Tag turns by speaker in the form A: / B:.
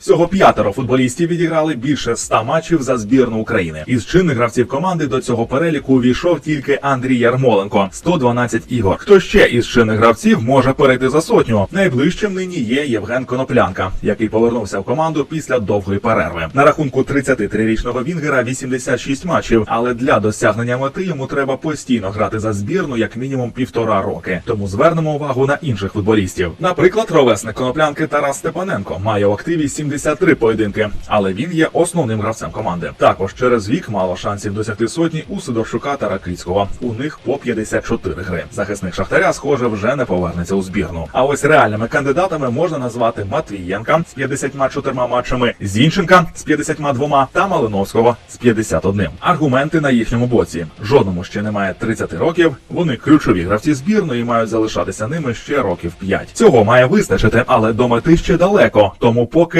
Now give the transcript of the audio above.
A: Всього п'ятеро футболістів відіграли більше ста матчів за збірну України. Із чинних гравців команди до цього переліку увійшов тільки Андрій Ярмоленко 112 ігор. Хто ще із чинних гравців може перейти за сотню? Найближчим нині є Євген Коноплянка, який повернувся в команду після довгої перерви. На рахунку 33-річного Вінгера 86 матчів, але для досягнення мети йому треба постійно грати за збірну як мінімум півтора роки. Тому звернемо увагу на інших футболістів. Наприклад, ровесник коноплянки Тарас Степаненко має в активі 73 поєдинки, але він є основним гравцем команди. Також через вік мало шансів досягти сотні у Сидорчука та Ракицького. У них по 54 гри. Захисник Шахтаря, схоже, вже не повернеться у збірну. А ось реальними кандидатами можна назвати Матвієнка з 54 матчами, Зінченка з 52 та Малиновського з 51. Аргументи на їхньому боці. Жодному ще немає 30 років. Вони ключові гравці збірної мають залишатися ними ще років 5. Цього має вистачити, але до мети ще далеко. Тому поки